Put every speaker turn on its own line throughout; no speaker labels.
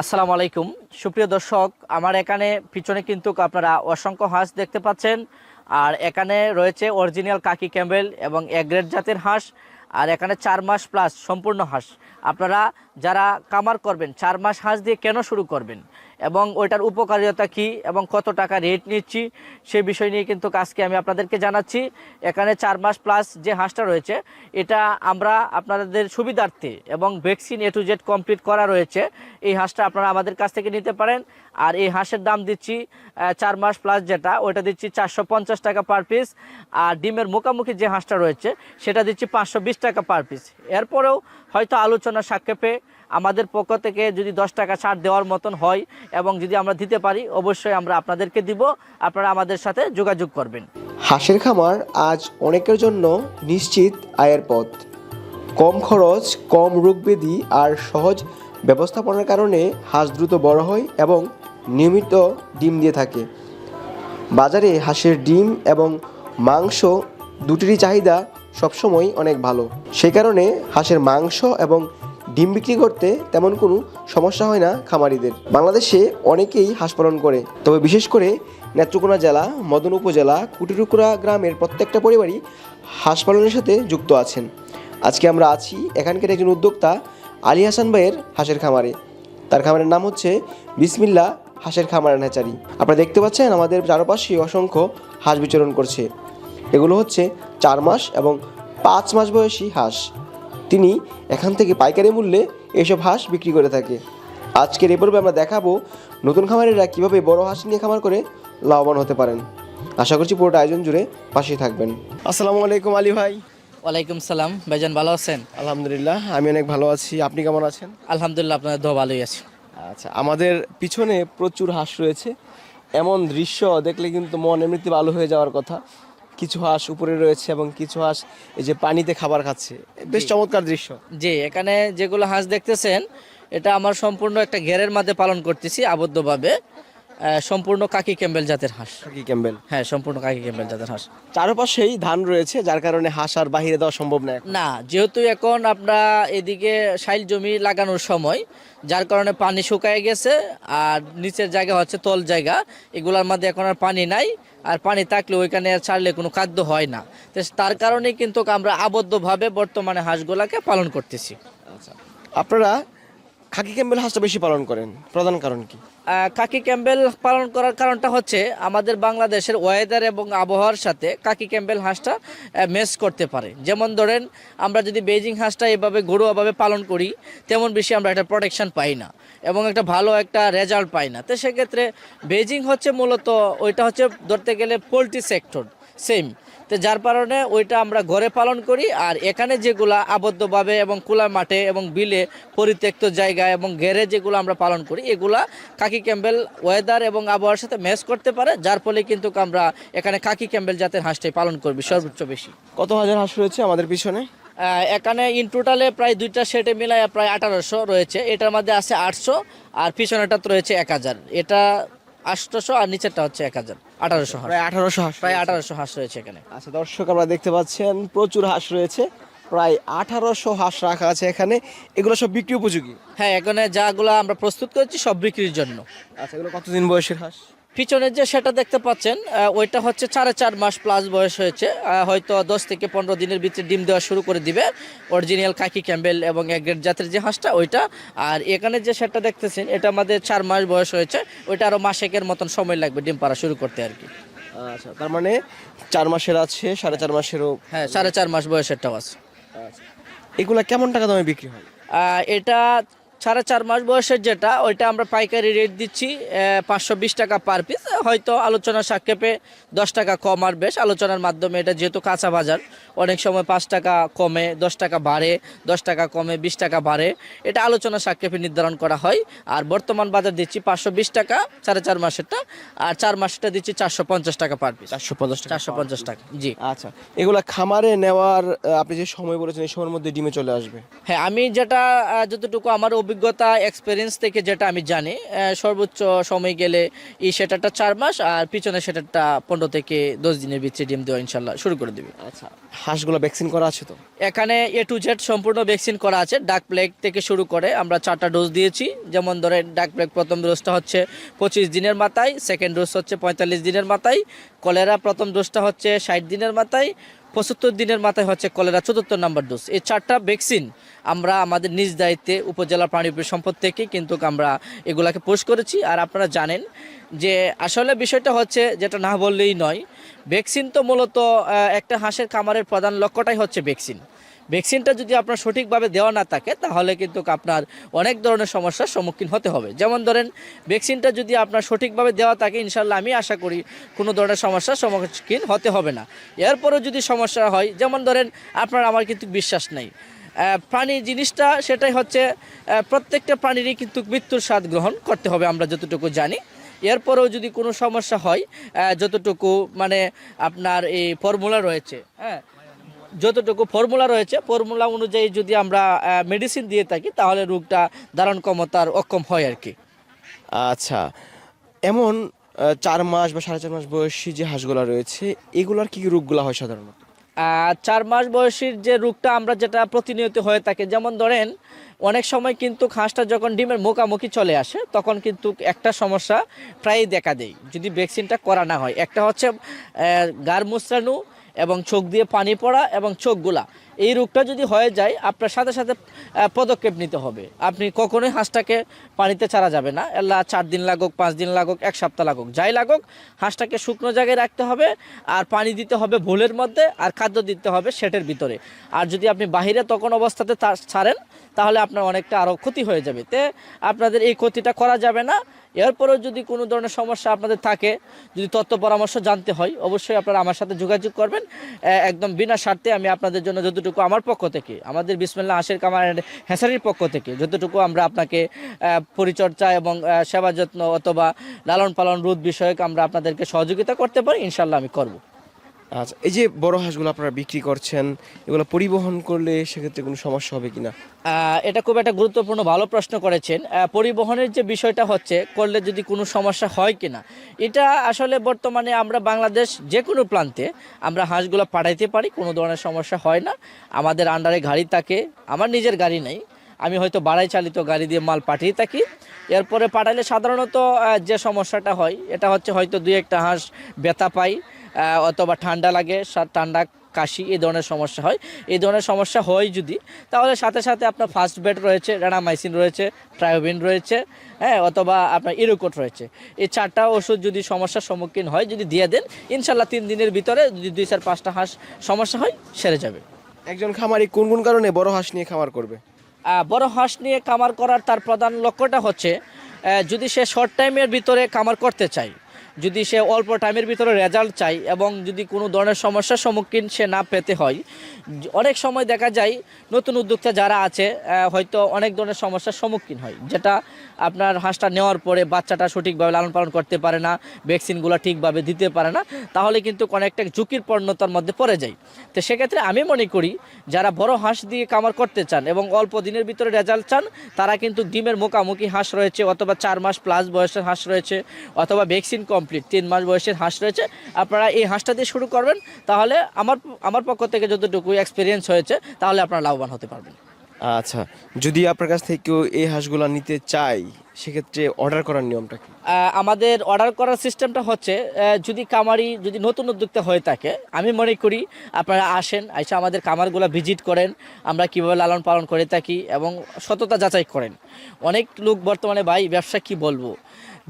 আসসালামু আলাইকুম। সুপ্রিয় দর্শক, আমার এখানে পিছনে কিন্তু আপনারা অসংখ্য হাঁস দেখতে পাচ্ছেন। আর এখানে রয়েছে অরিজিনাল কাকি ক্যাম্বেল এবং এগ্রেড জাতের হাঁস। আর এখানে চার মাস প্লাস সম্পূর্ণ হাঁস। আপনারা যারা কামার করবেন, চার মাস হাঁস দিয়ে কেন শুরু করবেন? এবং ওইটার উপকারিতা কি এবং কত টাকা রেট নিচ্ছি, সে বিষয় নিয়ে কিন্তু কাজকে আমি আপনাদেরকে জানাচ্ছি। এখানে চার মাস প্লাস যে হাঁসটা রয়েছে, এটা আমরা আপনাদের সুবিধার্থে এবং vaccine A to Z complete করা রয়েছে, এই হাঁসটা আপনারা আমাদের কাছ থেকে নিতে পারেন। আর এই হাঁসের দাম দিচ্ছি চার মাস প্লাস যেটা, ওইটা দিচ্ছি চারশো পঞ্চাশ টাকা পার পিস আর ডিমের মুখামুখি যে হাঁসটা রয়েছে, সেটা দিচ্ছি পাঁচশো বিশ টাকা পার পিস এরপরেও হয়তো আলোচনা সাক্ষেপে আমাদের পক্ষ থেকে যদি দশ টাকা ছাড় দেওয়ার মতন হয় এবং যদি আমরা দিতে পারি, অবশ্যই আমরা আপনাদেরকে দিব। আপনারা আমাদের সাথে যোগাযোগ করবেন।
হাঁসের খামার আজ অনেকের জন্য নিশ্চিত আয়ের পথ। কম খরচ, কম রোগব্যাধি আর সহজ ব্যবস্থাপনার কারণে হাঁস দ্রুত বড় হয় এবং নিয়মিত ডিম দিয়ে থাকে। বাজারে হাঁসের ডিম এবং মাংস দুটিরই চাহিদা সবসময় অনেক ভালো। সেই কারণে হাঁসের মাংস এবং ডিম বিক্রি করতে তেমন কোনো সমস্যা হয় না খামারিদের। বাংলাদেশে অনেকেই হাঁস পালন করে। তবে বিশেষ করে নেত্রকোনা জেলা, মদন উপজেলা, কুটিরুকুড়া গ্রামের প্রত্যেকটা পরিবারই হাঁস পালনের সাথে যুক্ত আছেন। আজকে আমরা আছি এখানকার একজন উদ্যোক্তা আলী হাসান ভাইয়ের হাঁসের খামারে। তার খামারের নাম হচ্ছে বিসমিল্লা হাঁসের খামার নেচারি আপনারা দেখতে পাচ্ছেন আমাদের চারপাশে অসংখ্য হাঁস বিচরণ করছে। এগুলো হচ্ছে চার মাস এবং পাঁচ মাস বয়সী হাঁস। তিনি এখান থেকে পাইকারি মূল্যে এইসব হাঁস বিক্রি করে থাকে। আজকের এই পর্বে আমরা দেখাবো নতুন খামারিরা কীভাবে বড় হাঁস নিয়ে খামার করে লাভবান হতে পারেন। আশা করছি পুরোটা আয়োজন জুড়ে পাশেই থাকবেন। আসসালামু আলাইকুম আলী ভাই।
ওয়ালাইকুম সালাম। ভাইজান ভালো আছেন?
আলহামদুলিল্লাহ আমি অনেক ভালো আছি। আপনি কেমন আছেন?
আলহামদুলিল্লাহ আপনার দোয়া ভালোই আছে।
আচ্ছা আমাদের পিছনে প্রচুর হাঁস রয়েছে। এমন দৃশ্য দেখলে কিন্তু মন এমনিতে ভালো হয়ে যাওয়ার কথা। কিছু হাঁস উপরে রয়েছে এবং কিছু হাঁস এই যে পানিতে খাবার খাচ্ছে। বেশ চমৎকার দৃশ্য।
জি এখানে যেগুলো হাঁস দেখতেছেন এটা আমার সম্পূর্ণ একটা ঘেরের মাঝে পালন করতেছি আবদ্ধভাবে। সম্পূর্ণ কাকি ক্যাম্বেল জাতের হাঁস।
কি ক্যাম্বেল।
হ্যাঁ সম্পূর্ণ কাকি ক্যাম্বেল জাতের হাঁস।
চারপাশেই ধান রয়েছে যার কারণে হাঁস আর বাহিরে দেওয়া সম্ভব না
না যেহেতু এখন আমরা এদিকে সাইল জমি লাগানোর সময় যার কারণে পানি শুকায় গেছে আর নিচের জায়গা হচ্ছে তল জায়গা এগুলোর মধ্যে এখন আর পানি নাই আর পানি থাকলে ওইখানে আর ছাড়লে কোনো খাদ্য হয় না। তো তার কারণে কিন্তু আমরা আবদ্ধভাবে বর্তমানে হাঁসগুলাকে পালন করতেছি।
আচ্ছা। আপনারা খাকি ক্যাম্বেল হাঁসটা বেশি পালন করেন? প্রধান কারণ কি?
কাকি ক্যাম্বেল পালন করার কারণটা হচ্ছে আমাদের বাংলাদেশের ওয়েদার এবং আবহাওয়ার সাথে কাকি ক্যাম্বেল হাঁসটা মেস করতে পারে। যেমন ধরেন, আমরা যদি বেজিং হাঁসটা এভাবে ঘরোয়াভাবে পালন করি, তেমন বেশি আমরা একটা প্রোটেকশন পাই না এবং একটা ভালো একটা রেজাল্ট পাই না। তো সেক্ষেত্রে বেজিং হচ্ছে মূলত, ওইটা হচ্ছে ধরতে গেলে পোলট্রি সেক্টর সেম তো যার কারণে ওইটা আমরা ঘরে পালন করি আর এখানে যেগুলা আবদ্ধভাবে এবং খোলা মাঠে এবং বিলে পরিত্যক্ত জায়গায় এবং ঘেরে যেগুলো আমরা পালন করি এগুলা কাকি ক্যাম্বেল ওয়েদার এবং আবহাওয়ার সাথে ম্যাচ করতে পারে যার ফলে কিন্তু আমরা এখানে কাকি ক্যাম্বেল জাতের হাঁসটাই পালন করবি সর্বোচ্চ বেশি।
কত হাজার হাঁস রয়েছে আমাদের পিছনে?
এখানে ইন টোটালে প্রায় দুইটা সেটে মিলায় প্রায় আঠারোশো রয়েছে এটার মধ্যে আছে আটশো আর পিছনেটা তো রয়েছে এক হাজার। এটা আটশোশো আর নিচেরটা হচ্ছে এক হাজার। আঠারোশো হাঁস।
প্রায় আঠারোশো হাঁস
প্রায় আঠারোশো হাঁস রয়েছে এখানে।
আচ্ছা দর্শক আমরা দেখতে পাচ্ছেন প্রচুর হাঁস রয়েছে। প্রায় আঠারোশো হাঁস রাখা আছে এখানে। এগুলো সব বিক্রি উপযোগী?
হ্যাঁ এখানে যাগুলো আমরা প্রস্তুত করেছি সব বিক্রির জন্য।
আচ্ছা এগুলো কতদিন বয়সের হাঁস?
পিছনের যে সেটা দেখতে পাচ্ছেন ওইটা হচ্ছে সাড়ে চার মাস প্লাস বয়স হয়েছে। হয়তো দশ থেকে পনেরো দিনের ভিতরে ডিম দেওয়া শুরু করে দিবে। অরিজিনাল কাকি ক্যাম্বেল এবং এগ্রেড জাতের যে হাঁসটা ওইটা। আর এখানে যে সেটটা দেখতেছেন এটা আমাদের চার মাস বয়স হয়েছে। ওইটা আরও মাসেকের মতন সময় লাগবে ডিম পাড়া শুরু করতে আর কি।
আচ্ছা তার মানে চার মাসের আছে সাড়ে চার মাসেরও
হ্যাঁ সাড়ে চার মাস বয়সেরটাও আছে।
আচ্ছা। এগুলো কেমন টাকা দামে বিক্রি হয়?
এটা সাড়ে চার মাস বয়সের যেটা ওইটা আমরা পাইকারি রেট দিচ্ছি পাঁচশো বিশ টাকা পার পিস হয়তো আলোচনা সাক্ষেপে দশ টাকা কম আর বেশ। আলোচনার মাধ্যমে এটা যেহেতু কাঁচা বাজার অনেক সময় পাঁচ টাকা কমে দশ টাকা বাড়ে দশ টাকা কমে বিশ টাকা বাড়ে। এটা আলোচনা সাক্ষেপে নির্ধারণ করা হয়। আর বর্তমান বাজার দিচ্ছি পাঁচশো বিশ টাকা সাড়ে চার মাসেরটা। আর চার মাসেরটা দিচ্ছি চারশো পঞ্চাশ টাকা পার পিস
চারশো পঞ্চাশ টাকা
চারশো পঞ্চাশ টাকা জি।
আচ্ছা এগুলো খামারে নেওয়ার আপনি যে সময় বলেছেন এই সময়ের মধ্যে ডিমে চলে আসবে।
হ্যাঁ আমি যেটা যতটুকু আমার অভিজ্ঞতা এক্সপিরিয়েন্স থেকে যেটা আমি জানি সর্বোচ্চ সময় গেলে এই সেটারটা চার মাস আর পিছনে সেটারটা পনেরো থেকে দশ দিনের ভিতরে ডিম দেওয়া ইনশাল্লাহ শুরু করে দেবে।
আচ্ছা হাঁসগুলো ভ্যাকসিন করা আছে তো?
এখানে এ টু জেড সম্পূর্ণ ভ্যাকসিন করা আছে ডাক প্লেগ থেকে শুরু করে আমরা চারটা ডোজ দিয়েছি। যেমন ধরে ডাক প্লেগ প্রথম ডোজটা হচ্ছে পঁচিশ দিনের মাথায় সেকেন্ড ডোজ হচ্ছে পঁয়তাল্লিশ দিনের মাথায়। কলেরা প্রথম ডোজটা হচ্ছে ষাট দিনের মাথায় পঁচাত্তর দিনের মাথায় হচ্ছে কলেরা চতুর্থ নাম্বার ডোজ এই চারটা ভ্যাকসিন আমরা আমাদের নিজ দায়িত্বে উপজেলা প্রাণী সম্পদ থেকে কিন্তু আমরা এগুলাকে পোস্ট করেছি। আর আপনারা জানেন যে আসলে বিষয়টা হচ্ছে যেটা না বললেই নয় ভ্যাকসিন তো মূলত একটা হাঁসের খামারের প্রধান লক্ষ্যটাই হচ্ছে ভ্যাকসিন ভ্যাকসিনটা যদি আপনার সঠিকভাবে দেওয়া না থাকে, তাহলে কিন্তু আপনার অনেক ধরনের সমস্যার সম্মুখীন হতে হবে। যেমন ধরেন ভ্যাকসিনটা যদি আপনার সঠিকভাবে দেওয়া থাকে ইনশাল্লাহ আমি আশা করি কোনো ধরনের সমস্যার সম্মুখীন হতে হবে না। এরপরেও যদি সমস্যা হয়, যেমন ধরেন, আপনার আমার কিন্তু বিশ্বাস নেই। প্রাণী জিনিসটা, সেটাই হচ্ছে প্রত্যেকটা প্রাণীরই কিন্তু মৃত্যুর স্বাদ গ্রহণ করতে হবে, আমরা যতটুকু জানি। এরপরেও যদি কোনো সমস্যা হয় যতটুকু মানে আপনার এই ফর্মুলা রয়েছে হ্যাঁ যতটুকু ফর্মুলা রয়েছে, ফর্মুলা অনুযায়ী যদি আমরা মেডিসিন দিয়ে থাকি, তাহলে রোগটা ধারণ ক্ষমতার অক্ষম হয় আর কি।
আচ্ছা এমন চার মাস বা সাড়ে চার মাস বয়সী যে হাঁসগুলা রয়েছে, এগুলার কি কি রোগগুলো হয় সাধারণত?
চার মাস বয়সীর যে রোগটা আমরা যেটা প্রতিনিয়ত হয়ে থাকে, যেমন ধরেন, অনেক সময় কিন্তু খাঁসটা যখন ডিমের মুখামুখি চলে আসে, তখন কিন্তু একটা সমস্যা প্রায়ই দেখা দেয়, যদি ভ্যাকসিনটা করা না হয়। একটা হচ্ছে গার মুসরানু এবং চোখ দিয়ে পানি পড়া এবং চোখগুলা। এই রোগটা যদি হয়ে যায়, আপনার সাথে সাথে পদক্ষেপ নিতে হবে। আপনি কখনোই হাঁসটাকে পানিতে ছাড়া যাবে না। এল্লা চার দিন লাগুক, পাঁচ দিন লাগুক, এক সপ্তাহ লাগুক, যাই লাগুক, হাঁসটাকে শুকনো জায়গায় রাখতে হবে, আর পানি দিতে হবে ভোলের মধ্যে, আর খাদ্য দিতে হবে সেটের ভিতরে। আর যদি আপনি বাহিরে তখন অবস্থাতে ছাড়েন, তাহলে আপনার অনেকটা আরও ক্ষতি হয়ে যাবে। তে আপনাদের এই ক্ষতিটা করা যাবে না। এরপরেও যদি কোনো ধরনের সমস্যা আপনাদের থাকে, যদি তথ্য পরামর্শ জানতে হয়, অবশ্যই আপনারা আমার সাথে যোগাযোগ করবেন। একদম বিনা স্বার্থে আমি আপনাদের জন্য যতটুকু আমার পক্ষ থেকে, আমাদের বিসমিল্লা আশের কামার হ্যাসারির পক্ষ থেকে, যতটুকু আমরা আপনাকে পরিচর্যা এবং সেবা যত্ন অথবা লালন পালন রোধ বিষয়ক আমরা আপনাদেরকে সহযোগিতা করতে পারি ইনশাল্লাহ আমি করব।
আচ্ছা এই যে বড় হাঁসগুলো আপনারা বিক্রি করছেন এগুলো পরিবহন করলে সেক্ষেত্রে কোনো সমস্যা হবে কিনা?
আহ, এটা খুব একটা গুরুত্বপূর্ণ ভালো প্রশ্ন করেছেন। পরিবহনের যে বিষয়টা হচ্ছে করলে যদি কোনো সমস্যা হয় কিনা এটা আসলে বর্তমানে আমরা বাংলাদেশ যে কোনো প্রান্তে আমরা হাঁসগুলো পাঠাইতে পারি কোনো ধরনের সমস্যা হয় না। আমাদের আন্ডারে গাড়ি থাকে আমার নিজের গাড়ি নেই। আমি হয়তো বাড়াই চালিত গাড়ি দিয়ে মাল পাঠিয়ে থাকি। এরপরে পাঠাইলে সাধারণত যে সমস্যাটা হয় এটা হচ্ছে হয়তো দুই একটা হাঁস ব্যথা পাই অথবা ঠান্ডা লাগে ঠান্ডা কাশি এই ধরনের সমস্যা হয়। এই ধরনের সমস্যা হয় যদি তাহলে সাথে সাথে আপনার ফার্স্ট বেড রয়েছে রেনামাইসিন রয়েছে ট্রায়োবিন রয়েছে হ্যাঁ অথবা আপনার ইরোকোট রয়েছে। এই চারটা ওষুধ যদি সমস্যার সম্মুখীন হয় যদি দিয়ে দেন ইনশাল্লাহ তিন দিনের ভিতরে যদি দুই চার পাঁচটা হাঁস সমস্যা হয় সেরে যাবে।
একজন খামারি কোন কোন কারণে বড় হাঁস নিয়ে খামার করবে?
বড় হাঁস নিয়ে কামার করার তার প্রধান লক্ষ্যটা হচ্ছে যদি সে শর্ট টাইমের ভিতরে কামার করতে চায় যদি সে অল্প টাইমের ভিতরে রেজাল্ট চায় এবং যদি কোনো ধরনের সমস্যার সম্মুখীন সে না পেতে হয়, অনেক সময় দেখা যায় নতুন উদ্যোক্তা যারা আছে হয়তো অনেক ধরনের সমস্যার সম্মুখীন হয়, যেটা আপনার হাঁসটা নেওয়ার পরে বাচ্চাটা সঠিকভাবে লালন পালন করতে পারে না, ভ্যাকসিনগুলো ঠিকভাবে দিতে পারে না, তাহলে কিন্তু অনেকটা ঝুঁকির পণ্যতার মধ্যে পড়ে যায়। তো সেক্ষেত্রে আমি মনে করি, যারা বড় হাঁস দিয়ে কামার করতে চান এবং অল্প দিনের ভিতরে রেজাল্ট চান, তারা কিন্তু ডিমের মুখামুখি হাঁস রয়েছে অথবা চার মাস প্লাস বয়সের হাঁস রয়েছে অথবা ভ্যাকসিন কমপ্লিট তিন মাস বয়সের হাঁস রয়েছে, আপনারা এই হাঁসটা দিয়ে শুরু করবেন, তাহলে আমার আমার পক্ষ থেকে যতটুকু এক্সপিরিয়েন্স হয়েছে, তাহলে আপনারা লাভবান হতে পারবেন।
আচ্ছা যদি আপনার কাছ থেকে কেউ এই হাঁসগুলো নিতে চাই সেক্ষেত্রে অর্ডার করার নিয়মটা কি?
আমাদের অর্ডার করার সিস্টেমটা হচ্ছে যদি কামারি যদি নতুন উদ্যোক্তা হয়ে থাকে, আমি মনে করি আপনারা আসেন, এসে আমাদের কামারগুলো ভিজিট করেন, আমরা কীভাবে লালন পালন করে থাকি এবং সততা যাচাই করেন। অনেক লোক বর্তমানে, ভাই, ব্যবসা কি বলব?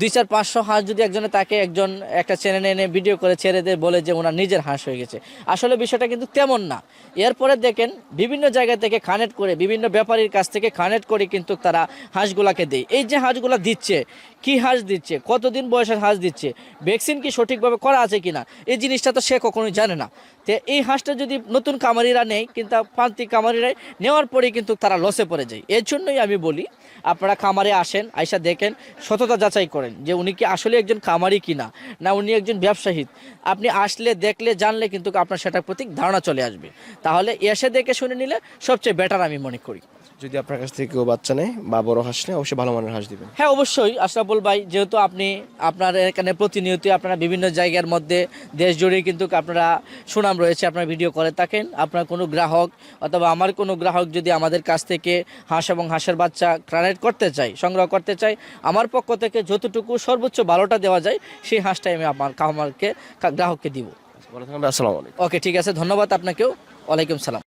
দুই চার পাঁচশো হাঁস যদি একজনে তাকে একজন একটা চ্যানেলে এনে ভিডিও করে ছেড়ে দিয়ে, বলে যে ওনার নিজের হাঁস হয়ে গেছে। আসলে বিষয়টা কিন্তু তেমন না। এরপরে দেখেন, বিভিন্ন জায়গা থেকে কানেক্ট করে, বিভিন্ন ব্যাপারীর কাছ থেকে কানেক্ট করে কিন্তু তারা হাঁসগুলাকে দেয়। এই যে হাঁসগুলা দিচ্ছে, কি হাঁস দিচ্ছে, কতদিন বয়সের হাঁস দিচ্ছে ভ্যাকসিন কি সঠিকভাবে করা আছে কি না এই জিনিসটা তো সে কখনোই জানে না। তো এই হাঁসটা যদি নতুন কামারিরা নেয়, কিন্তু প্রান্তিক কামারিরাই নেওয়ার পরেই কিন্তু তারা লসে পড়ে যায়। এর জন্যই আমি বলি আপনারা খামারে আসেন, আইসা দেখেন, সততা যাচাই করেন যে উনি কি আসলে একজন খামারি কিনা, না উনি একজন ব্যবসায়ী। আপনি আসলে দেখলে, জানলে কিন্তু আপনার সেটার প্রতি ধারণা চলে আসবে। তাহলে এসে দেখে শুনে নিলে সবচেয়ে বেটার আমি মনে করি।
যদি আপনার কাছ থেকে কেউ বাচ্চা নেয় বা বড় হাঁস নেয় অবশ্যই ভালো মানের হাঁস দিবেন।
হ্যাঁ অবশ্যই আশরাফুল ভাই যেহেতু আপনি আপনার এখানে প্রতিনিয়তই আপনারা বিভিন্ন জায়গার মধ্যে দেশ জুড়ে কিন্তু আপনারা সুনাম রয়েছে আপনার ভিডিও করে থাকেন। আপনার কোনো গ্রাহক অথবা আমার কোনো গ্রাহক যদি আমাদের কাছ থেকে হাঁস এবং হাঁসের বাচ্চা কালেক্ট করতে চাই সংগ্রহ করতে চাই আমার পক্ষ থেকে যতটুকু সর্বোচ্চ ভালোটা দেওয়া যায় সেই হাঁসটাই আমি আমার আমাকে গ্রাহককে দিব।
আসসালামু আলাইকুম।
ওকে ঠিক আছে ধন্যবাদ আপনাকেও। ওয়ালাইকুম সালাম।